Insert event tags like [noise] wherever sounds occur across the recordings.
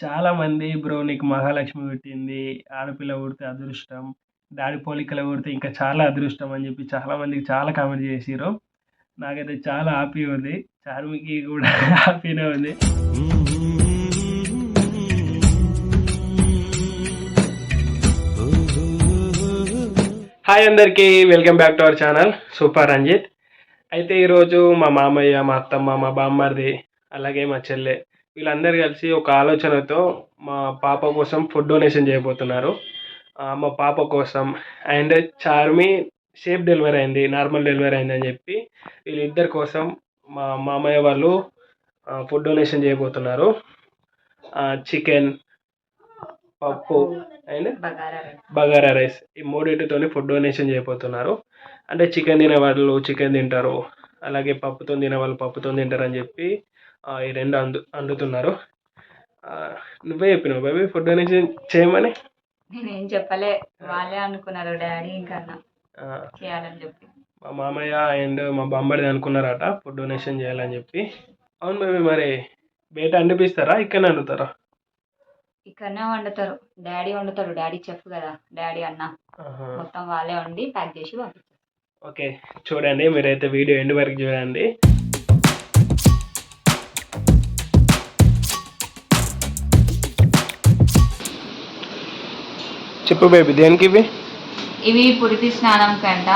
చాలామంది బ్రో నీకు మహాలక్ష్మి పుట్టింది ఆడపిల్ల పుడితే అదృష్టం డాడీ పోలికలు పుడితే ఇంకా చాలా అదృష్టం అని చెప్పి చాలామందికి చాలా కామెంట్ చేసిర్రు. నాకైతే చాలా హ్యాపీ ఉంది. చార్మికి కూడా [laughs] హ్యాపీనే ఉంది. హాయ్ అందరికీ welcome back to our channel Super Ranjith అయితే ఈరోజు మా మామయ్య మా అత్తమ్మ మా బామ్మర్ది అలాగే మా చెల్లె వీళ్ళందరూ కలిసి ఒక ఆలోచనతో మా పాప కోసం ఫుడ్ డొనేషన్ చేయబోతున్నారు. మా పాప కోసం. అండ్ చార్మి సేఫ్ డెలివరీ అయింది నార్మల్ డెలివరీ అయింది అని చెప్పి వీళ్ళిద్దరి కోసం మా మామయ్య వాళ్ళు ఫుడ్ డొనేషన్ చేయబోతున్నారు. చికెన్ పప్పు అండ్ బగారా రైస్ ఈ మూడింటితో ఫుడ్ డొనేషన్ చేయబోతున్నారు. అంటే చికెన్ తినే వాళ్ళు చికెన్ తింటారు అలాగే పప్పుతో తినే వాళ్ళు పప్పుతో తింటారు అని చెప్పి ఈ రెండు అందు అందుతున్నారు. నువ్వే చెప్పినావు బాబీ ఫుడ్ డొనేషన్ చేయమని? నేనేం చెప్పలే. వాళ్ళే అనుకున్నారు డాడీ ఇంకా చేయాలని చెప్పి. మా మామయ్య అండ్ మా బామ్మడిది అనుకున్నారట ఫుడ్ డొనేషన్ చేయాలని చెప్పి. అవును బేబీ మరి బయట అండిపిస్తారా ఇక్కడనే వండుతారా ఇక్కడనే వండుతారు. డాడీ వండుతారు డాడీ చెఫ్ కదా డాడీ అన్న. మొత్తం వాళ్ళే వండి ప్యాక్ చేసి పంపిస్తారు. ఓకే చూడండి మీరైతే వీడియో ఎండ్ వరకు చూడండి. చెప్పు బేబీ దేనికి ఇవి? ఇవి పురిటి స్నానం కంట.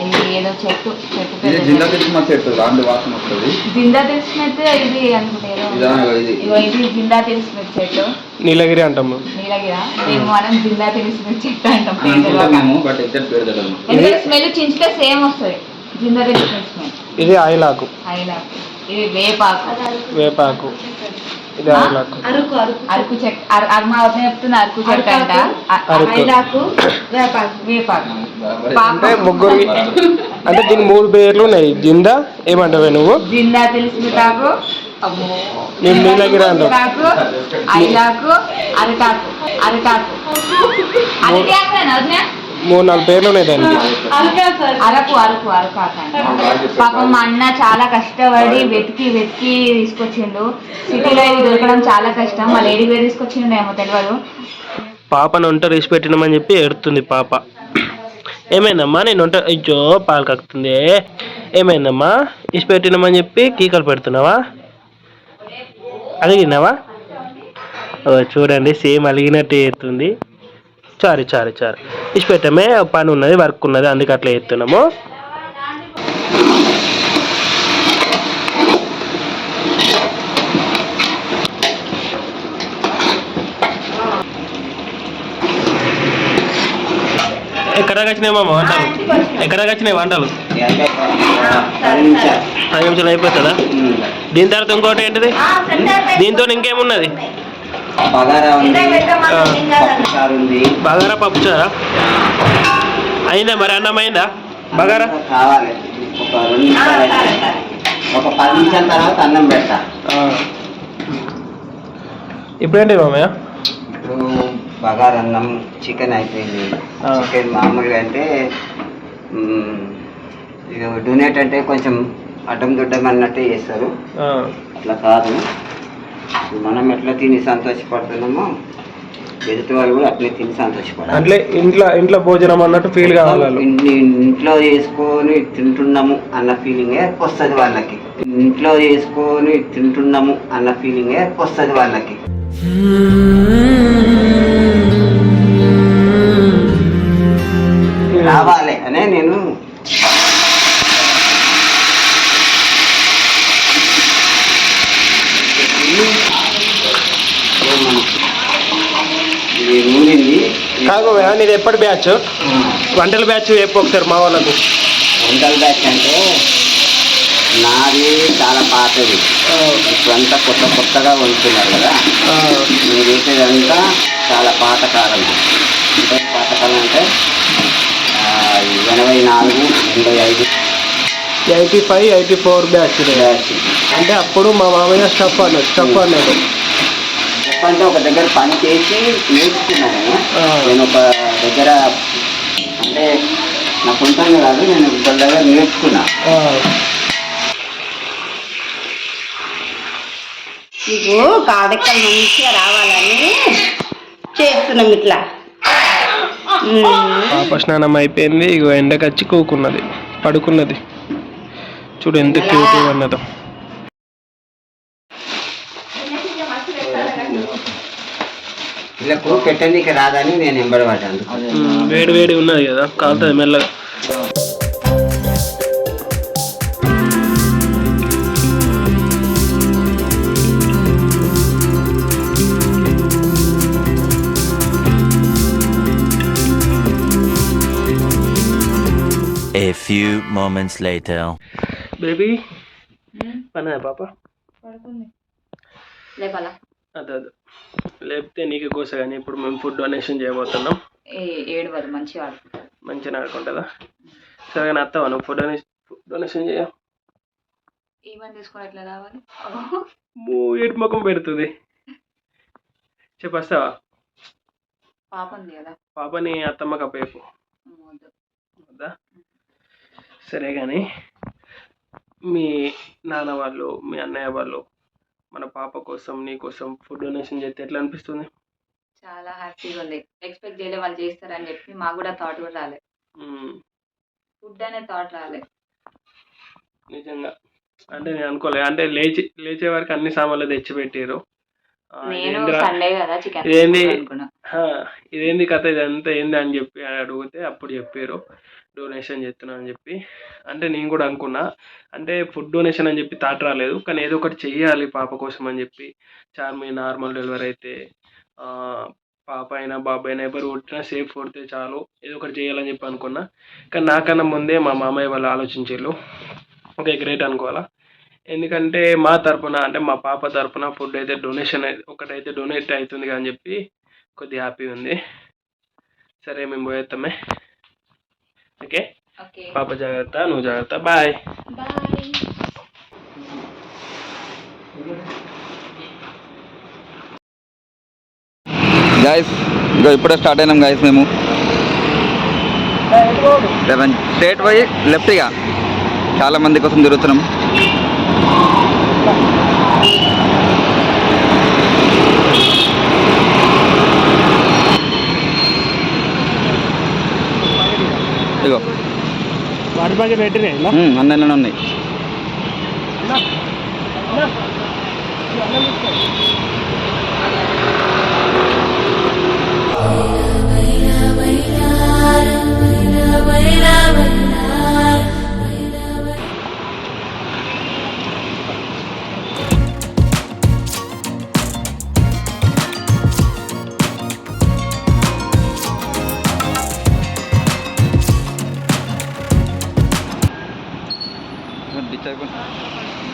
ఇది ఏదో చెట్టు చెట్టు ఇది జిల్లా తెలిసిన చెట్టు రాండి వాసన వస్తుంది. జిందా తెలిసినట్టు ఇది అనుకుంటే ఏదో. ఇదా ఇది? ఇగో ఇది జిందా తెలిసిన చెట్టు. నీలగిరి అంటాము. నీలగిరా? మేము మనం జిందా తెలిసిన చెట్టు అంటాం. బట్ ఎగ్జాక్ట్ పేరు తెలియదు ఎందుకంటే స్మెల్ చించితే సేమ్ వస్తుంది. జిందా తెలిసిన స్మెల్. ఇది ఆయిలాకు అయినా ఇది వేపాకు. వేపాకు. అరుకు అరుకు. చెట్టు చెప్తుంది అరుకు చెట్టు అంట. వేపాకు. వేపాకు. ముగ్గురు అంటే దీని మూడు పేర్లు ఉన్నాయి. జిందా ఏమంటావే నువ్వు? జిందా తాకు అమ్మో. మేము నీలగిరి అరటాకు. అరటాకు. అరటి ఆకులేనా వదినా? మూడు నాలుగు పేర్లు ఉన్నాయి దానికి. అరకు అరకు అరకు. పాపం మా అన్న చాలా కష్టపడి వెతికి వెతికి తీసుకొచ్చిండు. సిటీలో ఇవి దొరకడం చాలా కష్టం. మా లేడీ వేరు తీసుకొచ్చిండు ఏమో తెలియదు పాపను వంట రేసి పెట్టినామని చెప్పి ఎడుతుంది పాప. ఏమైందమ్మా? నేను వంట అయ్యో పాలు కక్కుతుంది ఏమైందమ్మా? ఇసి పెట్టినామని చెప్పి కీకలు పెడుతున్నావా? అలిగినావా? ఓ చూడండి సేమ్ అలిగినట్టు ఎత్తుంది. చారు చారు చారు. ఇసి పెట్టమే పని ఉన్నది వర్క్ ఉన్నది అందుకే అట్లా ఎత్తున్నాము ఎక్కడికి వచ్చినాయి మామ వంటలు? ఎక్కడికి వచ్చినాయి వంటలు? ఐదు నిమిషాలు అయిపోతుందా? దీని తర్వాత ఇంకోటి ఏంటిది? దీంతో ఇంకేమున్నది? బగారా ఉంది పప్పు చారు ఉంది బగారా పప్పు చారా అయిందా మరి అన్నం అయిందా? బగారా? కావాలి. ఒక రెండు నిమిషాలు. ఒక పది నిమిషాల తర్వాత అన్నం పెడతా. ఇప్పుడేంటి మామయ్య? ఇప్పుడు బగారా అన్నం చికెన్ అయిపోయింది. చికెన్ మామూలుగా అంటే డొనేట్ అంటే కొంచెం అడ్డం దుడ్డం అన్నట్టే చేస్తారు. అట్లా కాదు. మనం ఎట్లా తిని సంతోషపడుతున్నామో ఎదుటి వాళ్ళు కూడా అట్లే తిని సంతోషపడాలి. అంటే ఇంట్లో ఇంట్లో భోజనం అన్నట్టు ఫీల్ కావాలి వాళ్ళు. ఇన్ని ఇంట్లో చేసుకొని తింటున్నాము అన్న ఫీలింగే వస్తుంది వాళ్ళకి. ఇంట్లో చేసుకొని తింటున్నాము అన్న ఫీలింగే వస్తుంది వాళ్ళకి. బ్యాచ్? వంటల బ్యాచ్ చెప్పు ఒకసారి మా వాళ్ళకు. వంటల బ్యాచ్ అంటే నాది చాలా పాతది. ఇప్పుడంతా కొత్త కొత్తగా వండుతున్నారు కదా. నేను చేసేదంతా చాలా పాతకాలం అంటే పాతకాలం అంటే ఎనభై నాలుగు ఎనభై ఐదు. Eighty five eighty four batch batch. అంటే అప్పుడు మా మామయ్య స్టఫ్ అన్నాడు స్టఫ్ అన్నాడు చెప్పంటే ఒక దగ్గర పని చేసి నేర్చుకున్నాను. నేను ఒక దగ్గర అంటే నా సొంతంగా కాదు నేను ఒక దగ్గర నేర్చుకున్నా. ఆ. నీకు కాడెక్కలు మంచిగా రావాలని చేస్తున్నాం ఇట్లా. పాప స్నానం అయిపోయింది ఇగో ఎండకు వచ్చి కూకున్నది పడుకున్నది. చూడు ఎంత క్యూట్ అన్నదో వీళ్ళకు పెట్టనీకి రాదని నేను ఎంబడబడ్డాను. వేడి వేడి ఉన్నది కదా కాలుతుంది మెల్లగా. A few moments later. Baby పనా పాప? అదే అదే. లేకపోతే నీకు కోస కానీ ఇప్పుడు మేము ఫుడ్ డొనేషన్ చేయబోతున్నాం. ఏ ఏడవదు మంచిగా ఆడుకుంటారు. మంచిగా ఆడుకుంటుందా? సరే కానీ అత్తవా నువ్వు ఫుడ్ డొనేషన్ ఫుడ్ డొనేషన్ చేయ. ఈవెన్ తీసుకొని ఎట్లా రావాలి? ఏడు ముఖం పెడుతుంది. చెప్పేస్తావా పాప ఉంది కదా. పాపని అత్తమ్మ కప్పేపు. వద్దా? సరే కానీ మీ నాన్న వాళ్ళు మీ అన్నయ్య వాళ్ళు మన పాప కోసం నీ కోసం ఫుడ్ డొనేషన్ చేస్తే ఎట్లా అనిపిస్తుంది? చాలా హ్యాపీగా ఉంది. ఎక్స్పెక్ట్ చేయలే వాళ్ళు చేస్తారని చెప్పి మాకు కూడా థాట్ కూడా రాలే. ఫుడ్ అనే థాట్ రాలే. నిజంగా. అంటే నేను అనుకోలే. అంటే లేచి లేచే వరకు అన్ని సామాన్లు తెచ్చి పెట్టారు ఇదేంది కథ ఇదంతా ఏంది అని చెప్పి అడిగితే అప్పుడు చెప్పారు డొనేషన్ చేస్తున్నా అని చెప్పి. అంటే నేను కూడా అనుకున్నా. అంటే ఫుడ్ డొనేషన్ అని చెప్పి థాట్ రాలేదు. కానీ ఏదో ఒకటి చెయ్యాలి పాప కోసం అని చెప్పి. చార్మి నార్మల్ డెలివరీ అయితే పాప అయినా బాబాయ్ అయినా ఎవరు కొట్టినా సేఫ్ కొడితే చాలు. ఏదో ఒకటి చేయాలని చెప్పి అనుకున్నా. కానీ నాకన్నా ముందే మా మామయ్య వాళ్ళు ఆలోచించారు ఓకే గ్రేట్ అనుకోవాలా? ఎందుకంటే మా తరపున అంటే మా పాప తరపున ఫుడ్ అయితే డొనేషన్ ఒకటైతే డొనేట్ అవుతుంది అని చెప్పి కొద్దిగా హ్యాపీ ఉంది. సరే మేము పోయేస్తామే ఓకే ఓకే పాప జాగ్రత్త నువ్వు జాగ్రత్త బాయ్ బాయ్ గాయస్ ఇగో ఇప్పుడే స్టార్ట్ అయినాం గాయస్ మేము లెవెన్ స్ట్రేట్ పోయి లెఫ్ట్ ఇక చాలా మంది కోసం తిరుగుతున్నాం ఇగో వాటి బాగా పెట్టినాయి ఉమ్, అన్నెళ్ళనే ఉన్నాయి. teve.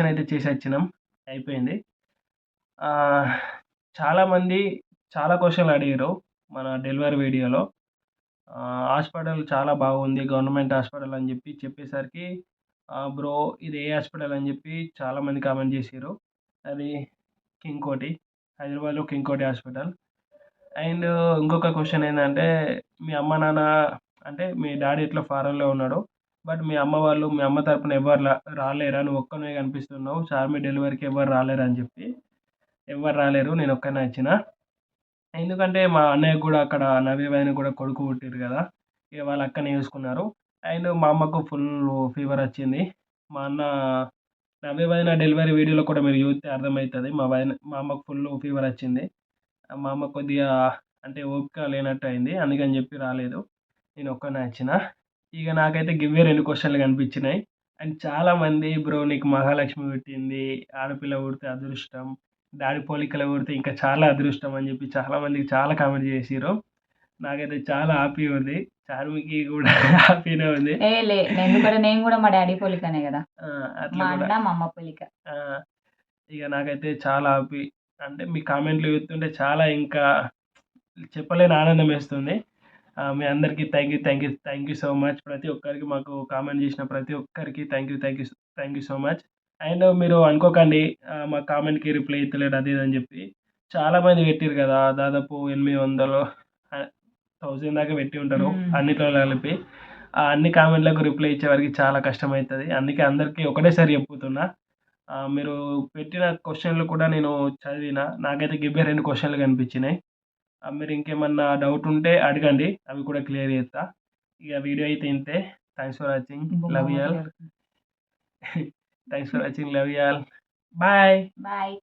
ఇదిగో అయితే చేసి వచ్చినాం. అయిపోయింది. చాలామంది చాలా క్వశ్చన్లు అడిగారు మన డెలివరీ వీడియోలో. హాస్పిటల్ చాలా బాగుంది గవర్నమెంట్ హాస్పిటల్ అని చెప్పి చెప్పేసరికి బ్రో ఇది ఏ హాస్పిటల్ అని చెప్పి చాలామంది కామెంట్ చేశారు అది కింగ్ కోటి హైదరాబాద్లో కింగ్ కోటి హాస్పిటల్. అండ్ ఇంకొక క్వశ్చన్ ఏంటంటే మీ అమ్మ నాన్న అంటే మీ డాడీ ఎట్లా ఫారెన్లో ఉన్నాడు? బట్ మీ అమ్మ వాళ్ళు మీ అమ్మ తరపున ఎవరు రాలేరా? నువ్వు ఒక్కనే కనిపిస్తున్నావు. చార్మి డెలివరీకి ఎవరు రాలేరు అని చెప్పి. ఎవరు రాలేరు? నేను ఒక్కనే వచ్చిన. ఎందుకంటే మా అన్నయ్య కూడా అక్కడ నవ్యవైన కూడా కొడుకు పుట్టిరు కదా. ఇక వాళ్ళ అక్కనే చూసుకున్నారు. అండ్ మా అమ్మకు ఫుల్ ఫీవర్ వచ్చింది. మా అన్న నవ్య వదిన డెలివరీ వీడియోలో కూడా మీరు చూస్తే అర్థమవుతుంది. మా వదిన మా అమ్మకు ఫుల్ ఫీవర్ వచ్చింది. మా అమ్మ కొద్దిగా అంటే ఓపిక లేనట్టు అయింది. అందుకని చెప్పి రాలేదు. నేను ఒక్కనే వచ్చిన. ఇక నాకైతే గివ్వే రెండు క్వశ్చన్లు కనిపించినాయి. అండ్ చాలామంది బ్రో నీకు మహాలక్ష్మి పుట్టింది ఆడపిల్ల పుడితే అదృష్టం డాడీ పోలికలు పుడితే ఇంకా చాలా అదృష్టం అని చెప్పి చాలామందికి చాలా కామెంట్ చేసిర్రు. నాకైతే చాలా హ్యాపీ ఉంది. చార్మికి కూడా [laughs] హ్యాపీనే ఉంది. లే ఎందుకంటే నేను కూడా మా డాడీ పోలికనే కదా. మా కూడా. అన్న మా అమ్మ పోలిక. ఇక నాకైతే చాలా హ్యాపీ. అంటే మీ కామెంట్లు చూస్తుంటే చాలా ఇంకా చెప్పలేని ఆనందం వేస్తుంది. మీ అందరికీ thank you thank you thank you so much ప్రతి ఒక్కరికి మాకు కామెంట్ చేసిన ప్రతి ఒక్కరికి thank you thank you thank you so much and మీరు అనుకోకండి మా కామెంట్కి రిప్లై ఇస్తలేడు అది అని చెప్పి. చాలామంది పెట్టారు కదా దాదాపు ఎనిమిది వందలు థౌజండ్ దాకా పెట్టి ఉంటారు. అన్నిట్లో కలిపి. అన్ని కామెంట్లకు రిప్లై ఇచ్చేవారికి చాలా కష్టమవుతుంది అందుకే అందరికీ ఒకటేసారి చెప్పుతున్నా. మీరు పెట్టిన క్వశ్చన్లు కూడా నేను చదివిన. నాకైతే గిబ్బే రెండు క్వశ్చన్లు కనిపించినాయి. మీరు ఇంకేమన్నా డౌట్ ఉంటే అడగండి. అవి కూడా క్లియర్ చేస్తా. ఇక వీడియో అయితే ఇంతే. Thanks for watching love y'all thanks for watching love y'all bye bye